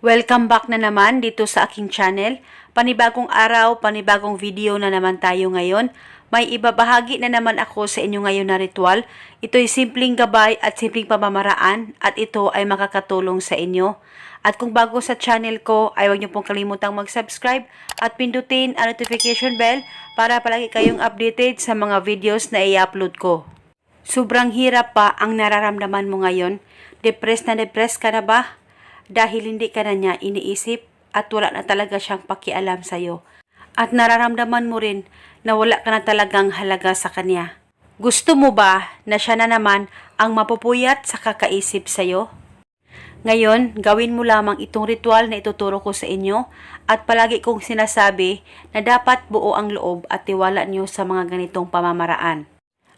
Welcome back na naman dito sa aking channel. Panibagong araw, panibagong video na naman tayo ngayon. May ibabahagi na naman ako sa inyo ngayon na ritual. Ito'y simpleng gabay at simpleng pamamaraan at ito ay makakatulong sa inyo. At kung bago sa channel ko, ay huwag niyo pong kalimutang mag-subscribe at pindutin ang notification bell para palagi kayong updated sa mga videos na i-upload ko. Sobrang hirap pa ang nararamdaman mo ngayon. Depressed na depressed ka na ba? Dahil hindi ka na niya iniisip at wala na talaga siyang pakialam sa'yo. At nararamdaman mo rin na wala ka na talagang halaga sa kanya. Gusto mo ba na siya na naman ang mapupuyat sa kakaisip sa'yo? Ngayon, gawin mo lamang itong ritual na ituturo ko sa inyo at palagi kong sinasabi na dapat buo ang loob at tiwala niyo sa mga ganitong pamamaraan.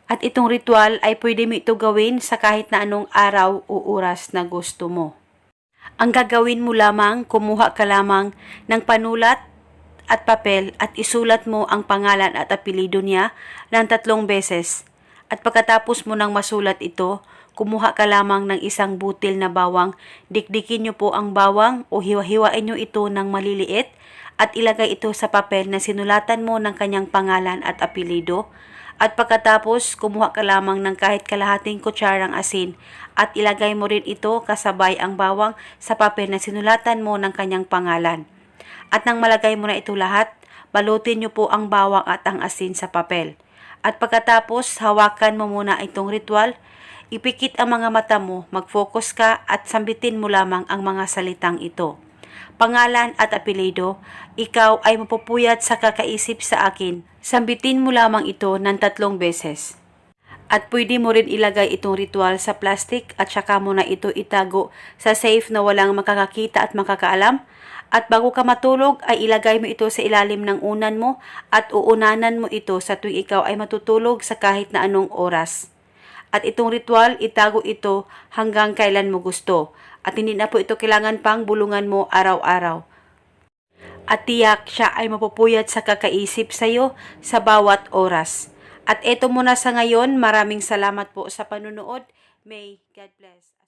At itong ritual ay pwede mo ito gawin sa kahit na anong araw o oras na gusto mo. Ang gagawin mo lamang, kumuha ka lamang ng panulat at papel at isulat mo ang pangalan at apelido niya ng tatlong beses. At pagkatapos mo nang masulat ito, kumuha ka lamang ng isang butil na bawang, dikdikin niyo po ang bawang o hiwa-hiwain niyo ito ng maliliit at ilagay ito sa papel na sinulatan mo ng kanyang pangalan at apelido. At pagkatapos, kumuha ka lamang ng kahit kalahating kutsarang asin at ilagay mo rin ito kasabay ang bawang sa papel na sinulatan mo ng kanyang pangalan. At nang malagay mo na ito lahat, balutin niyo po ang bawang at ang asin sa papel. At pagkatapos, hawakan mo muna itong ritual, ipikit ang mga mata mo, mag-focus ka at sambitin mo lamang ang mga salitang ito. Pangalan at apelido, ikaw ay mapupuyat sa kakaisip sa akin. Sambitin mo lamang ito ng tatlong beses. At pwede mo rin ilagay itong ritual sa plastic at saka mo na ito itago sa safe na walang makakakita at makakaalam. At bago ka matulog ay ilagay mo ito sa ilalim ng unan mo at uunanan mo ito sa tuwing ikaw ay matutulog sa kahit na anong oras. At itong ritual, itago ito hanggang kailan mo gusto. At hindi na po ito kailangan pang bulungan mo araw-araw. At tiyak siya ay mapupuyat sa kakaisip sa iyo sa bawat oras. At ito muna sa ngayon, maraming salamat po sa panunood. May God bless.